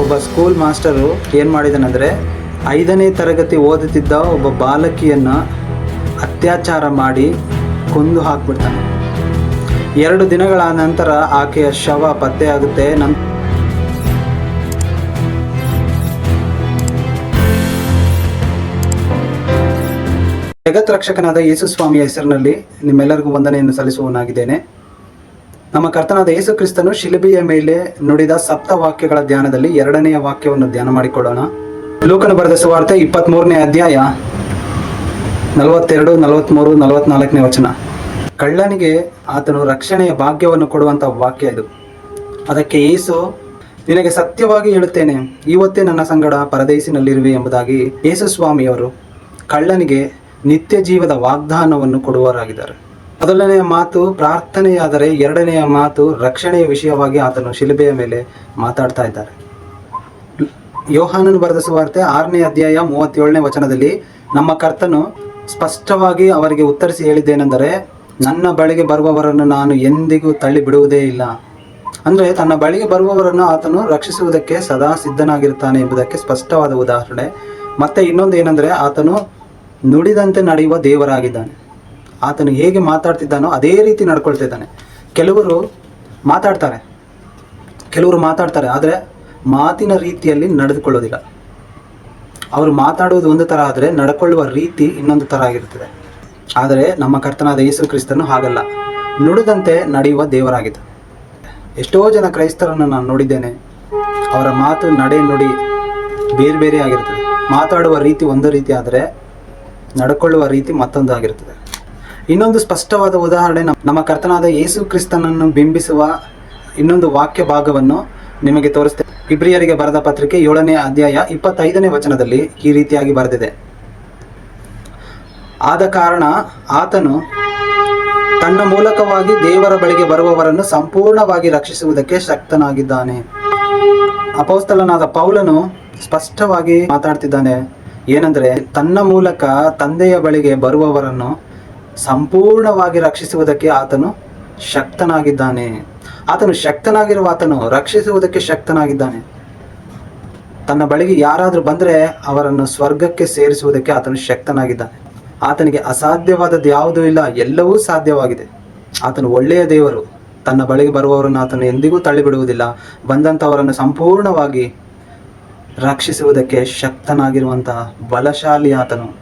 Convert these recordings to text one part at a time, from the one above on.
ಒಬ್ಬ school master ಏನು ಮಾಡಿದನಂದರೆ ಐದನೇ ತರಗತಿ ಓದುತ್ತಿದ್ದ ಒಬ್ಬ ಬಾಲಕಿಯನ್ನು ಅತ್ಯಾಚಾರ ಮಾಡಿ ಕೊಂದು ಹಾಕ್ಬಿಡ್ತಾನೆ. ಎರಡು ದಿನಗಳ ನಂತರ ಆಕೆಯ ಶವ ಪತ್ತೆಯಾಗುತ್ತೆ ನಂ ಜಗತ್ ರಕ್ಷಕನಾದ ಯೇಸು ಸ್ವಾಮಿಯ ಹೆಸರಿನಲ್ಲಿ ನಿಮ್ಮೆಲ್ಲರಿಗೂ ವಂದನೆಯನ್ನು ಸಲ್ಲಿಸುವನಾಗಿದ್ದೇನೆ ನಮ್ಮ ಕರ್ತನಾದ ಯೇಸು ಕ್ರಿಸ್ತನು ಶಿಲುಬೆಯ ಮೇಲೆ ನುಡಿದ ಸಪ್ತ ವಾಕ್ಯಗಳ ಧ್ಯಾನದಲ್ಲಿ ಎರಡನೆಯ ವಾಕ್ಯವನ್ನು ಧ್ಯಾನ ಮಾಡಿಕೊಳ್ಳೋಣ. ಲೋಕನ ಬರೆದ ಸುವಾರ್ತೆ ಇಪ್ಪತ್ತ್ಮೂರನೇ ಅಧ್ಯಾಯ ನಲವತ್ತೆರಡು ನಲವತ್ತ್ಮೂರು ನಲವತ್ನಾಲ್ಕನೇ ವಚನ. ಕಳ್ಳನಿಗೆ ಆತನು ರಕ್ಷಣೆಯ ಭಾಗ್ಯವನ್ನು ಕೊಡುವಂಥ ವಾಕ್ಯ ಇದು. ಅದಕ್ಕೆ ಯೇಸು, ನಿನಗೆ ಸತ್ಯವಾಗಿ ಹೇಳುತ್ತೇನೆ, ಇವತ್ತೇ ನನ್ನ ಸಂಗಡ ಪರದೇಶಿನಲ್ಲಿರುವೆ ಎಂಬುದಾಗಿ ಯೇಸು ಸ್ವಾಮಿಯವರು ಕಳ್ಳನಿಗೆ ನಿತ್ಯ ಜೀವದ ವಾಗ್ದಾನವನ್ನು ಕೊಡುವವರಾಗಿದ್ದಾರೆ. ಮೊದಲನೆಯ ಮಾತು ಪ್ರಾರ್ಥನೆಯಾದರೆ ಎರಡನೆಯ ಮಾತು ರಕ್ಷಣೆಯ ವಿಷಯವಾಗಿ ಆತನು ಶಿಲುಬೆಯ ಮೇಲೆ ಮಾತಾಡ್ತಾ ಇದ್ದಾರೆ. ಯೋಹಾನನು ಬರೆದ ಸುವಾರ್ತೆ ಆರನೇ ಅಧ್ಯಾಯ ಮೂವತ್ತೇಳನೇ ವಚನದಲ್ಲಿ, ನಮ್ಮ ಕರ್ತನು ಸ್ಪಷ್ಟವಾಗಿ ಅವರಿಗೆ ಉತ್ತರಿಸಿ ಹೇಳಿದ್ದೇನೆಂದರೆ, ನನ್ನ ಬಳಿಗೆ ಬರುವವರನ್ನು ನಾನು ಎಂದಿಗೂ ತಳ್ಳಿ ಬಿಡುವುದೇ ಇಲ್ಲ. ಅಂದರೆ ತನ್ನ ಬಳಿಗೆ ಬರುವವರನ್ನು ಆತನು ರಕ್ಷಿಸುವುದಕ್ಕೆ ಸದಾ ಸಿದ್ಧನಾಗಿರುತ್ತಾನೆ ಎಂಬುದಕ್ಕೆ ಸ್ಪಷ್ಟವಾದ ಉದಾಹರಣೆ. ಮತ್ತೆ ಇನ್ನೊಂದು ಏನಂದರೆ, ಆತನು ನುಡಿದಂತೆ ನಡೆಯುವ ದೇವರಾಗಿದ್ದಾನೆ. ಆತನು ಹೇಗೆ ಮಾತಾಡ್ತಿದ್ದಾನೋ ಅದೇ ರೀತಿ ನಡ್ಕೊಳ್ತಿದ್ದಾನೆ. ಕೆಲವರು ಮಾತಾಡ್ತಾರೆ. ಕೆಲವರು ಮಾತಾಡ್ತಾರೆ, ಆದರೆ ಮಾತಿನ ರೀತಿಯಲ್ಲಿ ನಡೆದುಕೊಳ್ಳೋದಿಲ್ಲ. ಅವರು ಮಾತಾಡುವುದು ಒಂದು ಥರ ಆದರೆ ನಡ್ಕೊಳ್ಳುವ ರೀತಿ ಇನ್ನೊಂದು ಥರ ಆಗಿರ್ತದೆ ಆದರೆ ನಮ್ಮ ಕರ್ತನಾದ ಯೇಸು ಕ್ರಿಸ್ತನು ಹಾಗಲ್ಲ. ನುಡಿದಂತೆ ನಡೆಯುವ ದೇವರಾಗಿದ್ದ. ಎಷ್ಟೋ ಜನ ಕ್ರೈಸ್ತರನ್ನು ನಾನು ನೋಡಿದ್ದೇನೆ. ಅವರ ಮಾತು ನಡೆ ನುಡಿ ಬೇರೆ ಬೇರೆ ಆಗಿರ್ತದೆ ಮಾತಾಡುವ ರೀತಿ ಒಂದು ರೀತಿ ಆದರೆ ನಡ್ಕೊಳ್ಳುವ ರೀತಿ ಮತ್ತೊಂದು ಆಗಿರ್ತದೆ ಇನ್ನೊಂದು ಸ್ಪಷ್ಟವಾದ ಉದಾಹರಣೆ ನಮ್ಮ- ಕರ್ತನಾದ ಯೇಸು ಕ್ರಿಸ್ತನನ್ನು ಬಿಂಬಿಸುವ ಇನ್ನೊಂದು ವಾಕ್ಯ ಭಾಗವನ್ನು ನಿಮಗೆ ತೋರಿಸ್ತೇನೆ. ಇಬ್ರಿಯರಿಗೆ ಬರೆದ ಪತ್ರಿಕೆ ಏಳನೇ ಅಧ್ಯಾಯ ಇಪ್ಪತ್ತೈದನೇ ವಚನದಲ್ಲಿ ಈ ರೀತಿಯಾಗಿ ಬರೆದಿದೆ. ಆದ ಕಾರಣ ಆತನು ತನ್ನ ಮೂಲಕವಾಗಿ ದೇವರ ಬಳಿಗೆ ಬರುವವರನ್ನು ಸಂಪೂರ್ಣವಾಗಿ ರಕ್ಷಿಸುವುದಕ್ಕೆ ಶಕ್ತನಾಗಿದ್ದಾನೆ. ಅಪೌಸ್ತಲನಾದ ಪೌಲನು ಸ್ಪಷ್ಟವಾಗಿ ಮಾತಾಡ್ತಿದ್ದಾನೆ. ಏನಂದ್ರೆ, ತನ್ನ ಮೂಲಕ ತಂದೆಯ ಬಳಿಗೆ ಬರುವವರನ್ನು ಸಂಪೂರ್ಣವಾಗಿ ರಕ್ಷಿಸುವುದಕ್ಕೆ ಆತನು ಶಕ್ತನಾಗಿದ್ದಾನೆ. ಆತನು ಶಕ್ತನಾಗಿರುವ ಆತನು ರಕ್ಷಿಸುವುದಕ್ಕೆ ಶಕ್ತನಾಗಿದ್ದಾನೆ. ತನ್ನ ಬಳಿಗೆ ಯಾರಾದರೂ ಬಂದರೆ ಅವರನ್ನು ಸ್ವರ್ಗಕ್ಕೆ ಸೇರಿಸುವುದಕ್ಕೆ ಆತನು ಶಕ್ತನಾಗಿದ್ದಾನೆ. ಆತನಿಗೆ ಅಸಾಧ್ಯವಾದದ್ದು ಯಾವುದೂ ಇಲ್ಲ, ಎಲ್ಲವೂ ಸಾಧ್ಯವಾಗಿದೆ. ಆತನು ಒಳ್ಳೆಯ ದೇವರು. ತನ್ನ ಬಳಿಗೆ ಬರುವವರನ್ನು ಆತನು ಎಂದಿಗೂ ತಳ್ಳಿಬಿಡುವುದಿಲ್ಲ. ಬಂದಂಥವರನ್ನು ಸಂಪೂರ್ಣವಾಗಿ ರಕ್ಷಿಸುವುದಕ್ಕೆ ಶಕ್ತನಾಗಿರುವಂತಹ ಬಲಶಾಲಿ ಆತನು.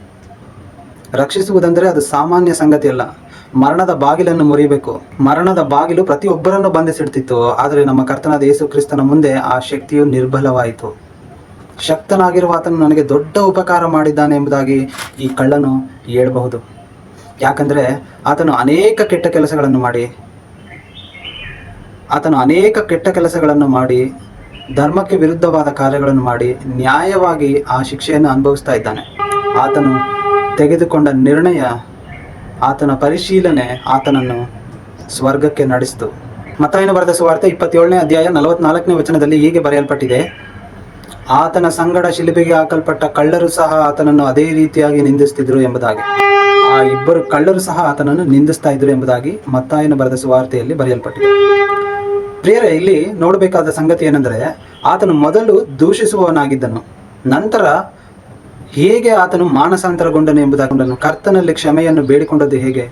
ರಕ್ಷಿಸುವುದಂದರೆ ಅದು ಸಾಮಾನ್ಯ ಸಂಗತಿ ಅಲ್ಲ. ಮರಣದ ಬಾಗಿಲನ್ನು ಮುರಿಬೇಕು. ಮರಣದ ಬಾಗಿಲು ಪ್ರತಿಯೊಬ್ಬರನ್ನು ಬಂಧಿಸಿಡ್ತಿತ್ತು. ಆದರೆ ನಮ್ಮ ಕರ್ತನಾದ ಯೇಸು ಕ್ರಿಸ್ತನ ಮುಂದೆ ಆ ಶಕ್ತಿಯು ನಿರ್ಬಲವಾಯಿತು. ಶಕ್ತನಾಗಿರುವ ಆತನು ನನಗೆ ದೊಡ್ಡ ಉಪಕಾರ ಮಾಡಿದ್ದಾನೆ ಎಂಬುದಾಗಿ ಈ ಕಳ್ಳನು ಹೇಳಬಹುದು. ಯಾಕಂದರೆ ಆತನು ಅನೇಕ ಕೆಟ್ಟ ಕೆಲಸಗಳನ್ನು ಮಾಡಿ, ಆತನು ಅನೇಕ ಕೆಟ್ಟ ಕೆಲಸಗಳನ್ನು ಮಾಡಿ, ಧರ್ಮಕ್ಕೆ ವಿರುದ್ಧವಾದ ಕಾರ್ಯಗಳನ್ನು ಮಾಡಿ ನ್ಯಾಯವಾಗಿ ಆ ಶಿಕ್ಷೆಯನ್ನು ಅನುಭವಿಸ್ತಾ ಇದ್ದಾನೆ. ಆತನು ತೆಗೆದುಕೊಂಡ ನಿರ್ಣಯ ಆತನ ಪರಿಶೀಲನೆ ಆತನನ್ನು ಸ್ವರ್ಗಕ್ಕೆ ನಡೆಸಿತು. ಮತ್ತಾಯನ ಬರೆದ ಸುವಾರ್ತೆ ಇಪ್ಪತ್ತೇಳನೇ ಅಧ್ಯಾಯ ನಲವತ್ನಾಲ್ಕನೇ ವಚನದಲ್ಲಿ ಹೀಗೆ ಬರೆಯಲ್ಪಟ್ಟಿದೆ, ಆತನ ಸಂಗಡ ಶಿಲುಬೆಗೆ ಹಾಕಲ್ಪಟ್ಟ ಕಳ್ಳರು ಸಹ ಆತನನ್ನು ಅದೇ ರೀತಿಯಾಗಿ ನಿಂದಿಸ್ತಿದ್ರು ಎಂಬುದಾಗಿ. ಆ ಇಬ್ಬರು ಕಳ್ಳರು ಸಹ ಆತನನ್ನು ನಿಂದಿಸ್ತಾ ಇದ್ರು ಎಂಬುದಾಗಿ ಮತ್ತಾಯನ ಬರೆದ ಸುವಾರ್ತೆಯಲ್ಲಿ ಬರೆಯಲ್ಪಟ್ಟಿದೆ. ಪ್ರಿಯರೇ, ಇಲ್ಲಿ ನೋಡಬೇಕಾದ ಸಂಗತಿ ಏನೆಂದರೆ, ಆತನು ಮೊದಲು ದೂಷಿಸುವವನಾಗಿದ್ದನು, ನಂತರ ಹೇಗೆ ಆತನು ಮಾನಸಾಂತರಗೊಂಡನು ಎಂಬುದಾಗಿ ಕರ್ತನಲ್ಲಿ ಕ್ಷಮೆಯನ್ನು ಬೇಡಿಕೊಂಡದ್ದು ಹೇಗೆ?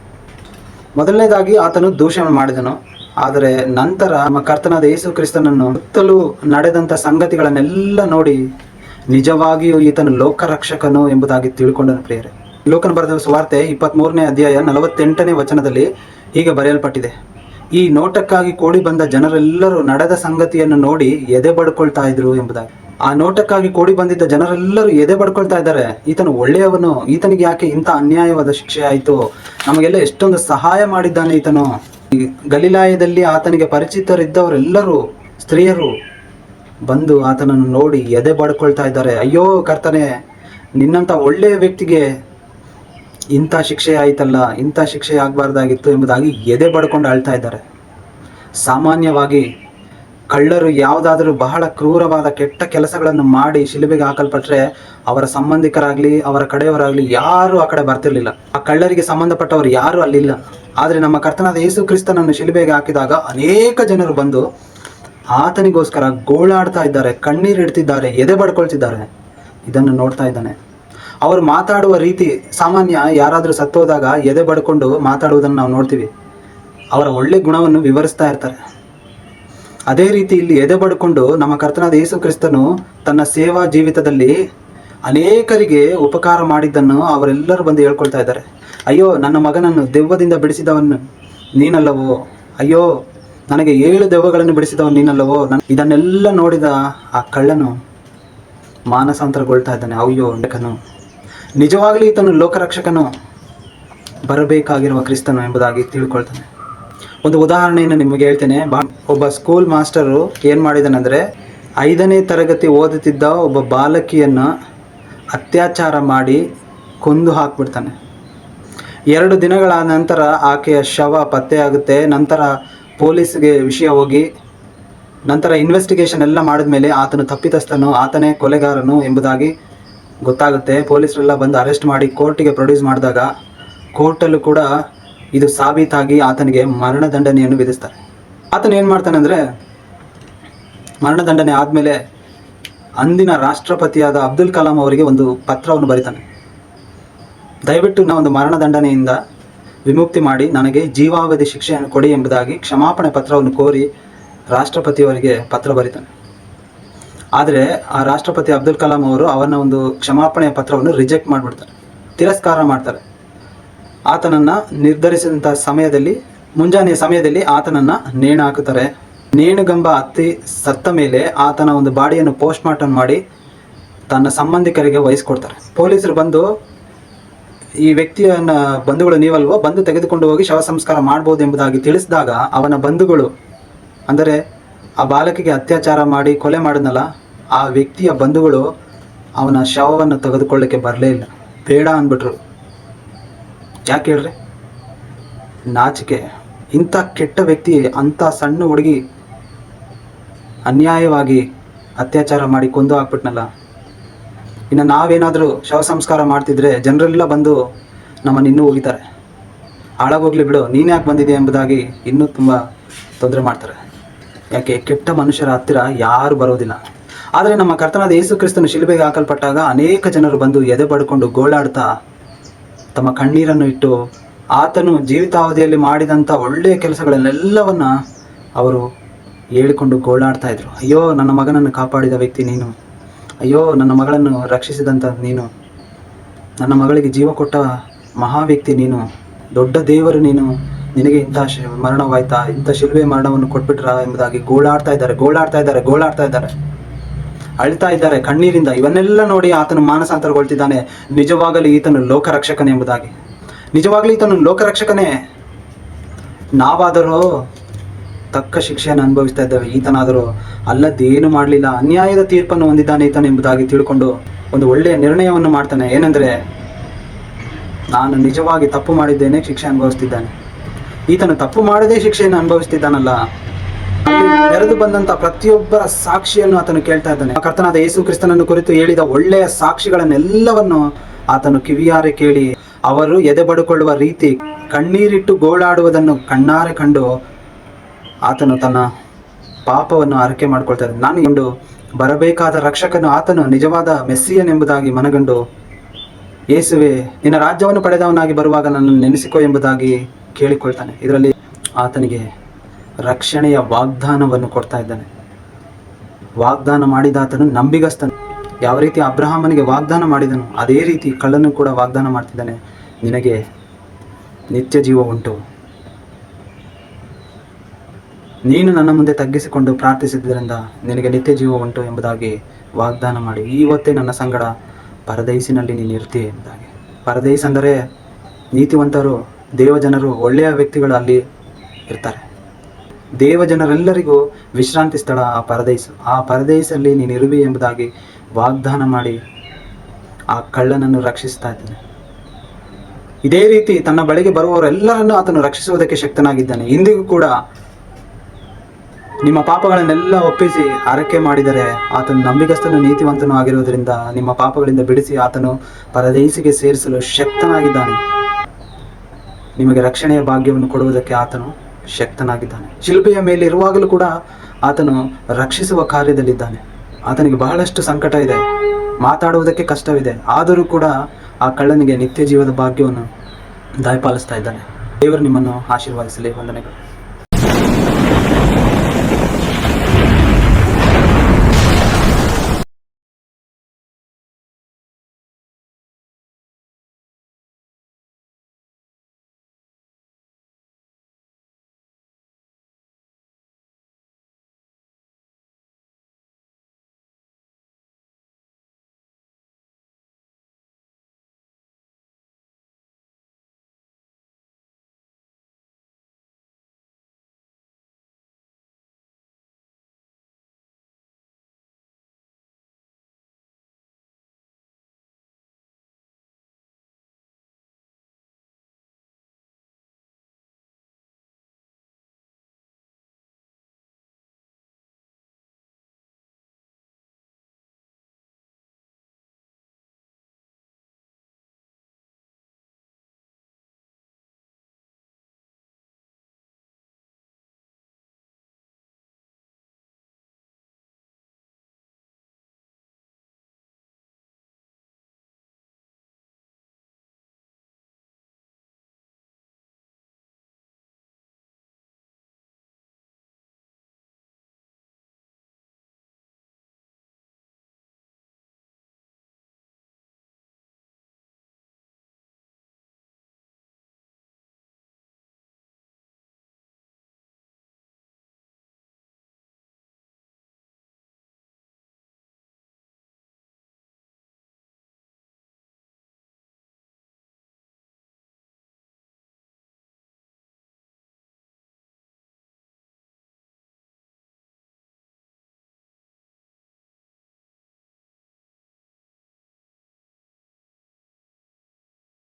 ಮೊದಲನೇದಾಗಿ ಆತನು ದೂಷಣೆ ಮಾಡಿದನು. ಆದರೆ ನಂತರ ನಮ್ಮ ಕರ್ತನಾದ ಯೇಸು ಕ್ರಿಸ್ತನನ್ನು ಸುತ್ತಲೂ ನಡೆದಂಥ ಸಂಗತಿಗಳನ್ನೆಲ್ಲ ನೋಡಿ ನಿಜವಾಗಿಯೂ ಈತನು ಲೋಕರಕ್ಷಕನು ಎಂಬುದಾಗಿ ತಿಳ್ಕೊಂಡನು ಪ್ರಿಯರೇ. ಲೋಕನ ಬರೆದ ಸುವಾರ್ತೆ ಇಪ್ಪತ್ತ್ಮೂರನೇ ಅಧ್ಯಾಯ ನಲವತ್ತೆಂಟನೇ ವಚನದಲ್ಲಿ ಹೀಗೆ ಬರೆಯಲ್ಪಟ್ಟಿದೆ. ಈ ನೋಟಕ್ಕಾಗಿ ಕೋಡಿ ಬಂದ ಜನರೆಲ್ಲರೂ ನಡೆದ ಸಂಗತಿಯನ್ನು ನೋಡಿ ಎದೆ ಬಡ್ಕೊಳ್ತಾ ಇದ್ರು ಎಂಬುದಾಗಿ. ಆ ನೋಟಕ್ಕಾಗಿ ಕೋಡಿ ಬಂದಿದ್ದ ಜನರೆಲ್ಲರೂ ಎದೆ ಪಡ್ಕೊಳ್ತಾ ಇದ್ದಾರೆ. ಈತನು ಒಳ್ಳೆಯವನು. ಈತನಿಗೆ ಯಾಕೆ ಇಂಥ ಅನ್ಯಾಯವಾದ ಶಿಕ್ಷೆ ಆಯಿತು? ನಮಗೆಲ್ಲ ಎಷ್ಟೊಂದು ಸಹಾಯ ಮಾಡಿದ್ದಾನೆ ಈತನು. ಈ ಗಲಿಲಾಯದಲ್ಲಿ ಆತನಿಗೆ ಪರಿಚಿತರಿದ್ದವರೆಲ್ಲರೂ, ಸ್ತ್ರೀಯರು ಬಂದು ಆತನನ್ನು ನೋಡಿ ಎದೆ ಬಡ್ಕೊಳ್ತಾ ಇದ್ದಾರೆ. ಅಯ್ಯೋ ಕರ್ತನೆ, ನಿನ್ನಂಥ ಒಳ್ಳೆಯ ವ್ಯಕ್ತಿಗೆ ಇಂಥ ಶಿಕ್ಷೆ ಆಯಿತಲ್ಲ, ಇಂಥ ಶಿಕ್ಷೆ ಆಗಬಾರ್ದಾಗಿತ್ತು ಎಂಬುದಾಗಿ ಎದೆ ಬಡ್ಕೊಂಡು ಅಳ್ತಾ ಇದ್ದಾರೆ. ಸಾಮಾನ್ಯವಾಗಿ ಕಳ್ಳರು ಯಾವುದಾದರೂ ಬಹಳ ಕ್ರೂರವಾದ ಕೆಟ್ಟ ಕೆಲಸಗಳನ್ನು ಮಾಡಿ ಶಿಲುಬೆಗೆ ಹಾಕಲ್ಪಟ್ರೆ ಅವರ ಸಂಬಂಧಿಕರಾಗಲಿ, ಅವರ ಕಡೆಯವರಾಗಲಿ ಯಾರೂ ಆ ಕಡೆ ಬರ್ತಿರ್ಲಿಲ್ಲ. ಆ ಕಳ್ಳರಿಗೆ ಸಂಬಂಧಪಟ್ಟವರು ಯಾರೂ ಅಲ್ಲಿಲ್ಲ. ಆದರೆ ನಮ್ಮ ಕರ್ತನಾದ ಯೇಸು ಕ್ರಿಸ್ತನನ್ನು ಶಿಲುಬೆಗೆ ಹಾಕಿದಾಗ ಅನೇಕ ಜನರು ಬಂದು ಆತನಿಗೋಸ್ಕರ ಗೋಳಾಡ್ತಾ ಇದ್ದಾರೆ, ಕಣ್ಣೀರು ಇಡ್ತಿದ್ದಾರೆ, ಎದೆ ಬಡ್ಕೊಳ್ತಿದ್ದಾರೆ. ಇದನ್ನು ನೋಡ್ತಾ ಇದ್ದಾನೆ. ಅವರು ಮಾತಾಡುವ ರೀತಿ ಸಾಮಾನ್ಯ ಯಾರಾದರೂ ಸತ್ತೋದಾಗ ಎದೆ ಬಡ್ಕೊಂಡು ಮಾತಾಡುವುದನ್ನು ನಾವು ನೋಡ್ತೀವಿ. ಅವರ ಒಳ್ಳೆ ಗುಣವನ್ನು ವಿವರಿಸ್ತಾ ಇರ್ತಾರೆ. ಅದೇ ರೀತಿ ಇಲ್ಲಿ ಎದೆ ಬಡ್ಕೊಂಡು ನಮ್ಮ ಕರ್ತನಾದ ಯೇಸು ಕ್ರಿಸ್ತನು ತನ್ನ ಸೇವಾ ಜೀವಿತದಲ್ಲಿ ಅನೇಕರಿಗೆ ಉಪಕಾರ ಮಾಡಿದ್ದನ್ನು ಅವರೆಲ್ಲರೂ ಬಂದು ಹೇಳ್ಕೊಳ್ತಾ ಇದ್ದಾರೆ. ಅಯ್ಯೋ, ನನ್ನ ಮಗನನ್ನು ದೆವ್ವದಿಂದ ಬಿಡಿಸಿದವನು ನೀನಲ್ಲವೋ? ಅಯ್ಯೋ, ನನಗೆ ಏಳು ದೆವ್ವಗಳನ್ನು ಬಿಡಿಸಿದವನು ನೀನಲ್ಲವೋ? ನನ್, ಇದನ್ನೆಲ್ಲ ನೋಡಿದ ಆ ಕಳ್ಳನು ಮಾನಸಾಂತರಗೊಳ್ತಾ ಇದ್ದಾನೆ. ಅಯ್ಯೋ ಅಂಡಕನು ನಿಜವಾಗಲಿ ಈತನು ಲೋಕರಕ್ಷಕನು ಬರಬೇಕಾಗಿರುವ ಕ್ರಿಸ್ತನು ಎಂಬುದಾಗಿ ತಿಳ್ಕೊಳ್ತಾನೆ. ಒಂದು ಉದಾಹರಣೆಯನ್ನು ನಿಮಗೆ ಹೇಳ್ತೇನೆ. ಒಬ್ಬ ಸ್ಕೂಲ್ ಮಾಸ್ಟರು ಏನು ಮಾಡಿದಾನಂದರೆ ಐದನೇ ತರಗತಿ ಓದುತ್ತಿದ್ದ ಒಬ್ಬ ಬಾಲಕಿಯನ್ನು ಅತ್ಯಾಚಾರ ಮಾಡಿ ಕೊಂದು ಹಾಕ್ಬಿಡ್ತಾನೆ. ಎರಡು ದಿನಗಳ ನಂತರ ಆಕೆಯ ಶವ ಪತ್ತೆಯಾಗುತ್ತೆ ನಂತರ ಪೊಲೀಸ್ಗೆ ವಿಷಯ ಹೋಗಿ, ನಂತರ ಇನ್ವೆಸ್ಟಿಗೇಷನ್ ಎಲ್ಲ ಮಾಡಿದ ಮೇಲೆ ಆತನು ತಪ್ಪಿತಸ್ಥನು, ಆತನೇ ಕೊಲೆಗಾರನು ಎಂಬುದಾಗಿ ಗೊತ್ತಾಗುತ್ತೆ. ಪೊಲೀಸರೆಲ್ಲ ಬಂದು ಅರೆಸ್ಟ್ ಮಾಡಿ ಕೋರ್ಟಿಗೆ ಪ್ರೊಡ್ಯೂಸ್ ಮಾಡಿದಾಗ ಕೋರ್ಟಲ್ಲೂ ಕೂಡ ಇದು ಸಾಬೀತಾಗಿ ಆತನಿಗೆ ಮರಣದಂಡನೆಯನ್ನು ವಿಧಿಸ್ತಾರೆ. ಆತನ ಏನು ಅಂದರೆ ಮರಣದಂಡನೆ ಆದಮೇಲೆ ಅಂದಿನ ರಾಷ್ಟ್ರಪತಿಯಾದ ಅಬ್ದುಲ್ ಕಲಾಂ ಅವರಿಗೆ ಒಂದು ಪತ್ರವನ್ನು ಬರೀತಾನೆ. ದಯವಿಟ್ಟು ನಾ ಒಂದು ಮರಣದಂಡನೆಯಿಂದ ವಿಮುಕ್ತಿ ಮಾಡಿ, ನನಗೆ ಜೀವಾವಧಿ ಶಿಕ್ಷೆಯನ್ನು ಕೊಡಿ ಎಂಬುದಾಗಿ ಕ್ಷಮಾಪಣೆ ಪತ್ರವನ್ನು ಕೋರಿ ರಾಷ್ಟ್ರಪತಿಯವರಿಗೆ ಪತ್ರ ಬರೀತಾನೆ. ಆದರೆ ಆ ರಾಷ್ಟ್ರಪತಿ ಅಬ್ದುಲ್ ಕಲಾಂ ಅವರು ಅವನ ಒಂದು ಕ್ಷಮಾಪಣೆಯ ಪತ್ರವನ್ನು ರಿಜೆಕ್ಟ್ ಮಾಡಿಬಿಡ್ತಾರೆ, ತಿರಸ್ಕಾರ ಮಾಡ್ತಾರೆ. ಆತನನ್ನು ನಿರ್ಧರಿಸಿದಂಥ ಸಮಯದಲ್ಲಿ ಮುಂಜಾನೆ ಸಮಯದಲ್ಲಿ ಆತನನ್ನು ನೇಣು ಹಾಕುತ್ತಾರೆ ನೇಣುಗಂಬ ಹತ್ತಿ ಸತ್ತ ಮೇಲೆ ಆತನ ಒಂದು ಬಾಡಿಯನ್ನು ಪೋಸ್ಟ್ ಮಾರ್ಟಮ್ ಮಾಡಿ ತನ್ನ ಸಂಬಂಧಿಕರಿಗೆ ವಹಿಸ್ಕೊಡ್ತಾರೆ. ಪೊಲೀಸರು ಬಂದು, ಈ ವ್ಯಕ್ತಿಯನ್ನ ಬಂಧುಗಳು ನೀವಲ್ವೋ ಬಂದು ತೆಗೆದುಕೊಂಡು ಹೋಗಿ ಶವ ಸಂಸ್ಕಾರ ಮಾಡಬಹುದು ಎಂಬುದಾಗಿ ತಿಳಿಸಿದಾಗ ಅವನ ಬಂಧುಗಳು, ಅಂದರೆ ಆ ಬಾಲಕಿಗೆ ಅತ್ಯಾಚಾರ ಮಾಡಿ ಕೊಲೆ ಮಾಡಿದ್ನಲ್ಲ, ಆ ವ್ಯಕ್ತಿಯ ಬಂಧುಗಳು ಅವನ ಶವವನ್ನು ತೆಗೆದುಕೊಳ್ಳಕ್ಕೆ ಬರಲೇ ಇಲ್ಲ. ಬೇಡ ಅಂದ್ಬಿಟ್ರು. ಯಾಕೆ ಹೇಳ್ರಿ? ನಾಚಿಕೆ. ಇಂಥ ಕೆಟ್ಟ ವ್ಯಕ್ತಿ, ಅಂಥ ಸಣ್ಣ ಹುಡುಗಿ ಅನ್ಯಾಯವಾಗಿ ಅತ್ಯಾಚಾರ ಮಾಡಿ ಕೊಂದು ಹಾಕ್ಬಿಟ್ನಲ್ಲ. ಇನ್ನು ನಾವೇನಾದರೂ ಶವ ಸಂಸ್ಕಾರ ಮಾಡ್ತಿದ್ರೆ ಜನರೆಲ್ಲ ಬಂದು ನಮ್ಮನ್ನು ಇನ್ನೂ ಹೋಗಿದ್ದಾರೆ. ಹಾಳಾಗೋಗ್ಲಿ ಬಿಡು, ನೀನು ಯಾಕೆ ಬಂದಿದೆ ಎಂಬುದಾಗಿ ಇನ್ನೂ ತುಂಬ ತೊಂದರೆ ಮಾಡ್ತಾರೆ. ಯಾಕೆ? ಕೆಟ್ಟ ಮನುಷ್ಯರ ಹತ್ತಿರ ಯಾರು ಬರೋದಿಲ್ಲ. ಆದರೆ ನಮ್ಮ ಕರ್ತನಾದ ಯೇಸು ಕ್ರಿಸ್ತನ ಶಿಲುಬೆಗೆ ಹಾಕಲ್ಪಟ್ಟಾಗ ಅನೇಕ ಜನರು ಬಂದು ಎದೆ ಪಡ್ಕೊಂಡು ಗೋಳಾಡ್ತಾ ತಮ್ಮ ಕಣ್ಣೀರನ್ನು ಇಟ್ಟು ಆತನು ಜೀವಿತಾವಧಿಯಲ್ಲಿ ಮಾಡಿದಂಥ ಒಳ್ಳೆಯ ಕೆಲಸಗಳನ್ನೆಲ್ಲವನ್ನ ಅವರು ಹೇಳಿಕೊಂಡು ಗೋಳಾಡ್ತಾ ಇದ್ರು. ಅಯ್ಯೋ, ನನ್ನ ಮಗನನ್ನು ಕಾಪಾಡಿದ ವ್ಯಕ್ತಿ ನೀನು. ಅಯ್ಯೋ, ನನ್ನ ಮಗಳನ್ನು ರಕ್ಷಿಸಿದಂಥ ನೀನು. ನನ್ನ ಮಗಳಿಗೆ ಜೀವ ಕೊಟ್ಟ ಮಹಾ ವ್ಯಕ್ತಿ ನೀನು. ದೊಡ್ಡ ದೇವರು ನೀನು. ನಿನಗೆ ಇಂಥ ಶಿ, ಮರಣವಾಯ್ತಾ? ಇಂಥ ಶಿಲ್ವೆ ಮರಣವನ್ನು ಕೊಟ್ಬಿಟ್ರಾ ಎಂಬುದಾಗಿ ಗೋಳಾಡ್ತಾ ಇದ್ದಾರೆ ಗೋಳಾಡ್ತಾ ಇದ್ದಾರೆ ಗೋಳಾಡ್ತಾ ಇದ್ದಾರೆ. ಅಳ್ತಾ ಇದ್ದಾರೆ, ಕಣ್ಣೀರಿಂದ. ಇವನ್ನೆಲ್ಲ ನೋಡಿ ಆತನು ಮಾನಸಾಂತರಗೊಳ್ತಿದ್ದಾನೆ. ನಿಜವಾಗಲೂ ಈತನು ಲೋಕರಕ್ಷಕನೇ ಎಂಬುದಾಗಿ. ನಿಜವಾಗ್ಲೂ ಈತನು ಲೋಕರಕ್ಷಕನೇ. ನಾವಾದರೂ ತಕ್ಕ ಶಿಕ್ಷೆಯನ್ನು ಅನುಭವಿಸ್ತಾ ಇದ್ದೇವೆ. ಈತನಾದರೂ ಅಲ್ಲದೇನು ಮಾಡಲಿಲ್ಲ. ಅನ್ಯಾಯದ ತೀರ್ಪನ್ನು ಹೊಂದಿದ್ದಾನೆ ಈತನು ಎಂಬುದಾಗಿ ತಿಳ್ಕೊಂಡು ಒಂದು ಒಳ್ಳೆಯ ನಿರ್ಣಯವನ್ನು ಮಾಡ್ತಾನೆ. ಏನೆಂದರೆ, ನಾನು ನಿಜವಾಗಿ ತಪ್ಪು ಮಾಡಿದ್ದೇನೆ, ಶಿಕ್ಷೆ ಅನುಭವಿಸ್ತಿದ್ದಾನೆ. ಈತನು ತಪ್ಪು ಮಾಡದೇ ಶಿಕ್ಷೆಯನ್ನು ಅನುಭವಿಸ್ತಿದ್ದಾನಲ್ಲ. ನೆರೆದು ಬಂದಂತ ಪ್ರತಿಯೊಬ್ಬರ ಸಾಕ್ಷಿಯನ್ನು ಆತನು ಕೇಳ್ತಾ ಇದ್ದಾನೆ. ಕರ್ತನಾದ ಯೇಸು ಕ್ರಿಸ್ತನನ್ನು ಕುರಿತು ಹೇಳಿದ ಒಳ್ಳೆಯ ಸಾಕ್ಷಿಗಳನ್ನೆಲ್ಲವನ್ನು ಆತನು ಕಿವಿಯಾರೆ ಕೇಳಿ, ಅವರು ಎದೆ ಬಡುಕೊಳ್ಳುವ ರೀತಿ ಕಣ್ಣೀರಿಟ್ಟು ಗೋಳಾಡುವುದನ್ನು ಕಣ್ಣಾರೆ ಕಂಡು ಆತನು ತನ್ನ ಪಾಪವನ್ನು ಆರಕೆ ಮಾಡಿಕೊಳ್ತಾನೆ ನಾನು ಕಂಡು ಬರಬೇಕಾದ ರಕ್ಷಕನು ಆತನು, ನಿಜವಾದ ಮೆಸ್ಸಿಯನೆಂಬುದಾಗಿ ಮನಗಂಡು, ಯೇಸುವೆ, ನಿನ್ನ ರಾಜ್ಯವನ್ನು ಪಡೆದವನಾಗಿ ಬರುವಾಗ ನನ್ನನ್ನು ನೆನೆಸಿಕೊ ಎಂಬುದಾಗಿ ಕೇಳಿಕೊಳ್ತಾನೆ. ಇದರಲ್ಲಿ ಆತನಿಗೆ ರಕ್ಷಣೆಯ ವಾಗ್ದಾನವನ್ನು ಕೊಡ್ತಾ ಇದ್ದಾನೆ. ವಾಗ್ದಾನ ಮಾಡಿದ ಆತನು ನಂಬಿಗಸ್ತನು. ಯಾವ ರೀತಿ ಅಬ್ರಹಾಮನಿಗೆ ವಾಗ್ದಾನ ಮಾಡಿದನು, ಅದೇ ರೀತಿ ಕಳ್ಳನು ಕೂಡ ವಾಗ್ದಾನ ಮಾಡ್ತಿದ್ದಾನೆ. ನಿನಗೆ ನಿತ್ಯ ಜೀವ ಉಂಟು. ನೀನು ನನ್ನ ಮುಂದೆ ತಗ್ಗಿಸಿಕೊಂಡು ಪ್ರಾರ್ಥಿಸಿದ್ದರಿಂದ ನಿನಗೆ ನಿತ್ಯ ಜೀವ ಉಂಟು ಎಂಬುದಾಗಿ ವಾಗ್ದಾನ ಮಾಡಿ. ಇವತ್ತೇ ನನ್ನ ಸಂಗಡ ಪರದೈಸಿನಲ್ಲಿ ನೀನು ಇರ್ತೀಯ ಎಂಬುದಾಗಿ ಪರದೈಸ್ ಅಂದರೆ ನೀತಿವಂತರು, ದೇವಜನರು, ಒಳ್ಳೆಯ ವ್ಯಕ್ತಿಗಳು ಅಲ್ಲಿ ಇರ್ತಾರೆ. ದೇವಜನರೆಲ್ಲರಿಗೂ ವಿಶ್ರಾಂತಿ ಸ್ಥಳ ಆ ಪರದೇಶ. ಆ ಪರದೇಶಲ್ಲಿ ನೀನು ಇರುವೆ ಎಂಬುದಾಗಿ ವಾಗ್ದಾನ ಮಾಡಿ ಆ ಕಳ್ಳನನ್ನು ರಕ್ಷಿಸ್ತಾ ಇದ್ದಾನೆ. ಇದೇ ರೀತಿ ತನ್ನ ಬಳಿಗೆ ಬರುವವರೆಲ್ಲರನ್ನು ಆತನು ರಕ್ಷಿಸುವುದಕ್ಕೆ ಶಕ್ತನಾಗಿದ್ದಾನೆ. ಇಂದಿಗೂ ಕೂಡ ನಿಮ್ಮ ಪಾಪಗಳನ್ನೆಲ್ಲ ಒಪ್ಪಿಸಿ ಆರೈಕೆ ಮಾಡಿದರೆ ಆತನು ನಂಬಿಗಸ್ತನು, ನೀತಿವಂತನು ಆಗಿರುವುದರಿಂದ ನಿಮ್ಮ ಪಾಪಗಳಿಂದ ಬಿಡಿಸಿ ಆತನು ಪರದೇಶಿಗೆ ಸೇರಿಸಲು ಶಕ್ತನಾಗಿದ್ದಾನೆ. ನಿಮಗೆ ರಕ್ಷಣೆಯ ಭಾಗ್ಯವನ್ನು ಕೊಡುವುದಕ್ಕೆ ಆತನು ಶಕ್ತನಾಗಿದ್ದಾನೆ. ಶಿಲ್ಪೆಯ ಮೇಲೆ ಇರುವಾಗಲೂ ಕೂಡ ಆತನು ರಕ್ಷಿಸುವ ಕಾರ್ಯದಲ್ಲಿದ್ದಾನೆ. ಆತನಿಗೆ ಬಹಳಷ್ಟು ಸಂಕಟ ಇದೆ. ಮಾತಾಡುವುದಕ್ಕೆ ಕಷ್ಟವಿದೆ. ಆದರೂ ಕೂಡ ಆ ಕಳ್ಳನಿಗೆ ನಿತ್ಯ ಜೀವದ ಭಾಗ್ಯವನ್ನು ದಯಪಾಲಿಸ್ತಾ ಇದ್ದಾನೆ. ದೇವರು ನಿಮ್ಮನ್ನು ಆಶೀರ್ವಾದಿಸಲಿ. ವಂದನೆಗಳು.